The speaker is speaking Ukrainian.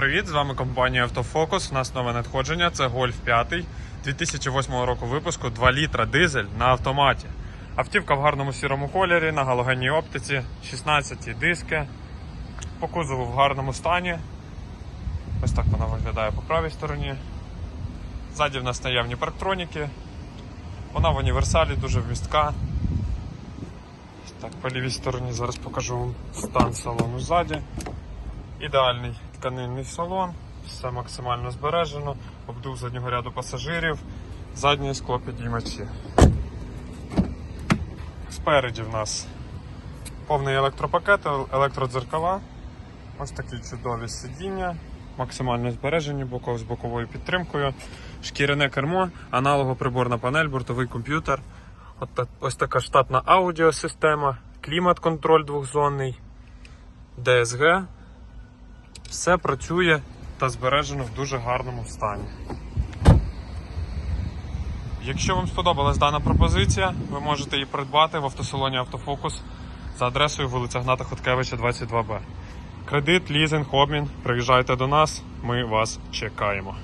привіт! З вами компанія Автофокус. У нас нове надходження. Це Golf 5 2008 року випуску 2 літра дизель на автоматі. Автівка в гарному сірому кольорі, на галогенній оптиці, 16 диски. По кузову в гарному стані. Ось так вона виглядає по правій стороні. Ззаді в нас наявні парктроніки. Вона в універсалі дуже вмістка. Так, по лівій стороні зараз покажу вам стан салону ззаді. Ідеальний тканинний салон, все максимально збережено, обдув заднього ряду пасажирів, задні склопідіймачі. Спереді в нас повний електропакет, електродзеркала, ось такі чудові сидіння, максимально збережені боков з боковою підтримкою, шкіряне кермо, аналогоприборна панель, бортовий комп'ютер. Ось така штатна аудіосистема, клімат-контроль двохзонний, DSG. Все працює та збережено в дуже гарному стані. Якщо вам сподобалась дана пропозиція, ви можете її придбати в автосалоні Автофокус за адресою вулиця Гната Хоткевича, 22Б. Кредит, лізинг, обмін. Приїжджайте до нас, ми вас чекаємо.